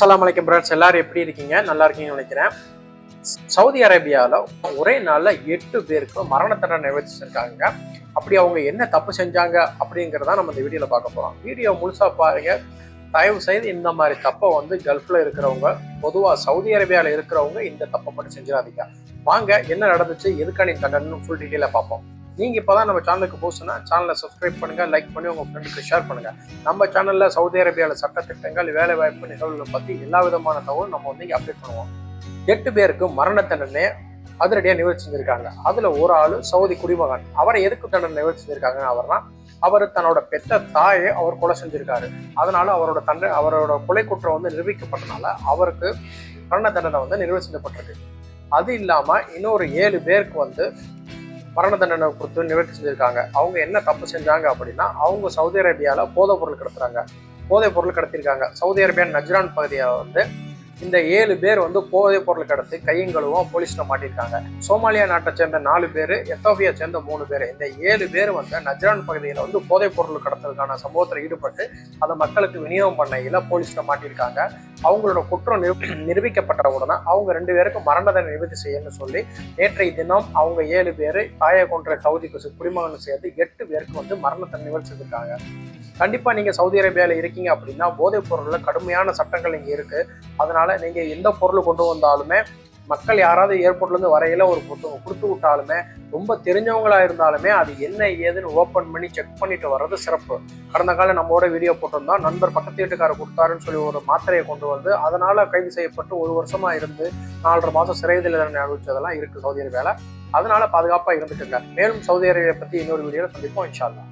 அஸ்லாம் வலைக்கம் பிரதர்ஸ் எல்லாரும் எப்படி இருக்கீங்க? நல்லா இருக்கீங்கன்னு நினைக்கிறேன். சவுதி அரேபியாவில் ஒரே நாளில் எட்டு பேருக்கு மரண தண்டனை நிறைவேற்றிருக்காங்க அப்படி அவங்க என்ன தப்பு செஞ்சாங்க அப்படிங்கிறத நம்ம இந்த வீடியோவில் பார்க்க போகிறோம் வீடியோ முழுசாக பாருங்க. தயவு செய்து இந்த மாதிரி தப்பை வந்து கல்ஃபில் இருக்கிறவங்க பொதுவாக சவுதி அரேபியாவில் இருக்கிறவங்க இந்த தப்பை மட்டும் செஞ்சிடாதீங்க. வாங்க என்ன நடந்துச்சு எதுக்கான தண்டனை ஃபுல் டீட்டெயிலாக பார்ப்போம். நீங்கள் இப்போ தான் நம்ம சேனலுக்கு போச்சுன்னா சேனலை சப்ஸ்கிரைப் பண்ணுங்கள் லைக் பண்ணி உங்கள் ஃப்ரெண்டுக்கு ஷேர் பண்ணுங்கள் நம்ம சேனலில் சவுதி அரேபியாவில் சட்ட திட்டங்கள் வேலைவாய்ப்பு நிகழ்வுகளை பற்றி எல்லா விதமான தகவலும் நம்ம வந்து அப்டேட் பண்ணுவோம். எட்டு பேருக்கு மரண தண்டனை அதிரடியாக நிவர்த்தி செஞ்சிருக்காங்க. அதில் ஒரு ஆள் சவுதி குடிமகன். அவரை எதுக்கு தண்டனை நிவர்த்தி செஞ்சிருக்காங்க அவர்னா அவர் தன்னோட பெத்த தாயை அவர் கொலை செஞ்சிருக்காரு. அதனால அவரோட தண்டனை அவரோட கொலை குற்றம் வந்து நிரூபிக்கப்பட்டனால அவருக்கு மரண தண்டனை வந்து நிறைவு செஞ்சப்பட்டிருக்கு அது இல்லாமல் இன்னொரு ஏழு பேருக்கு வந்து மரண தண்டனை கொடுத்து நிவர்த்தி செஞ்சுருக்காங்க. அவங்க என்ன தப்பு செஞ்சாங்க அப்படின்னா அவங்க சவுதி அரேபியால போதைப் பொருள் கடத்துறாங்க. போதைப் பொருள் கடத்திருக்காங்க சவுதி அரேபியா நஜ்ரான் பகுதியை வந்து இந்த ஏழு பேர் வந்து போதைப் பொருள் கடத்தி கையங்களும் போலீஸில் மாட்டியிருக்காங்க. சோமாலியா நாட்டை சேர்ந்த நாலு பேர் எத்தோபியா சேர்ந்த மூணு பேர். இந்த ஏழு பேர் வந்து நஜ்ரான் பகுதியில் வந்து போதைப் பொருள் கடத்தலுக்கான சம்பவத்தில் ஈடுபட்டு அதை மக்களுக்கு விநியோகம் பண்ணையில் போலீஸில் மாட்டியிருக்காங்க. அவங்களோட குற்றம் நிரூபிக்கப்பட்ட உடனே அவங்க ரெண்டு பேருக்கும் மரண தண்டனை நிவர்த்தி செய்யணும்னு சொல்லி நேற்றைய தினம் அவங்க ஏழு பேர் தாயை கொன்ற சவுதி குசு குடிமகன் சேர்த்து எட்டு பேருக்கு வந்து மரண தண்டனை நிவர்த்தி செஞ்சிருக்காங்க. கண்டிப்பா சவுதி அரேபியாவில் இருக்கீங்க அப்படின்னா போதைப் பொருளில் கடுமையான சட்டங்கள் இங்கே இருக்குது அதனால் நீங்கள் எந்த பொருள் கொண்டு வந்தாலுமே மக்கள் யாராவது ஏர்போர்ட்லேருந்து வரையில ஒரு கொடுத்து விட்டாலுமே ரொம்ப தெரிஞ்சவங்களாக இருந்தாலுமே அது என்ன ஏதுன்னு ஓப்பன் பண்ணி செக் பண்ணிட்டு வர்றது சிறப்பு. கடந்த காலம் நம்மளோட வீடியோ போட்டிருந்தோம் நண்பர் பக்கத்து வீட்டுக்காரர் கொடுத்தாருன்னு சொல்லி ஒரு மாத்திரையை கொண்டு வந்து அதனால் கைது செய்யப்பட்டு ஒரு வருஷமாக இருந்து நாலரை மாதம் சிறை தண்டனை அனுபவிச்சதெல்லாம் இருக்குது சவுதி அரேபியாவில் அதனால் பாதுகாப்பாக இருந்துட்டுங்க மேலும் சவுதி அரேபியா பற்றி இன்னொரு வீடியோவில் சந்திப்போம் இன்ஷா